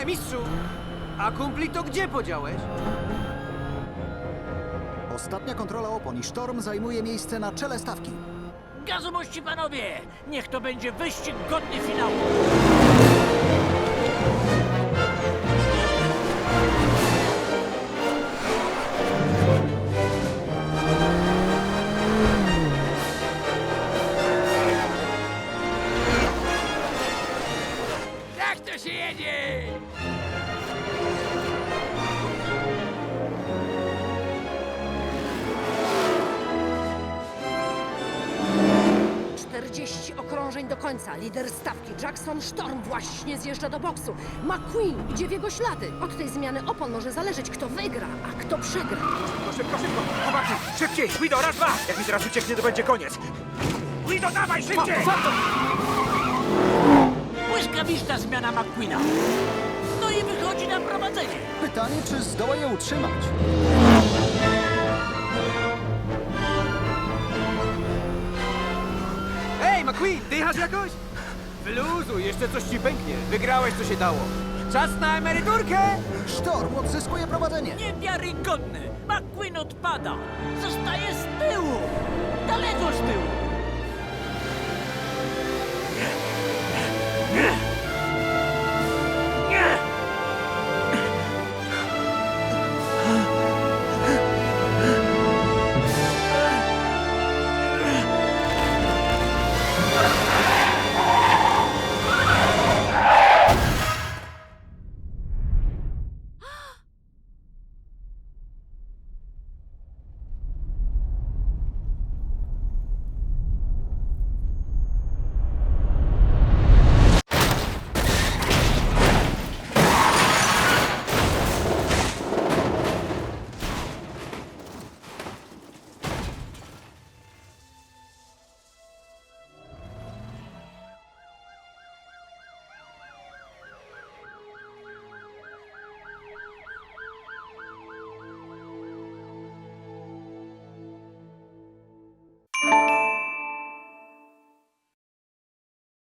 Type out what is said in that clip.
E, mistrzu! A kumpli to gdzie podziałeś? Ostatnia kontrola opon i Sztorm zajmuje miejsce na czele stawki. Gazumości panowie! Niech to będzie wyścig godny finału! Jak to się jedzie? Czterdzieści okrążeń do końca. Lider stawki Jackson Storm właśnie zjeżdża do boksu. McQueen idzie w jego ślady. Od tej zmiany opon może zależeć, kto wygra, a kto przegra. No szybko, szybko! Chłopaki, szybciej! Guido, raz, dwa! Jak mi teraz ucieknie, to będzie koniec! Guido, dawaj, szybciej! Błyskawiczna zmiana McQueena. No i wychodzi na prowadzenie. Pytanie, czy zdoła je utrzymać? McQueen, dychasz jakoś? Wyluzuj, jeszcze coś ci pęknie. Wygrałeś, co się dało. Czas na emeryturkę! Sztorm odzyskuje prowadzenie. Niewiarygodny! McQueen odpada! Zostaje z tyłu! Daleko z tyłu!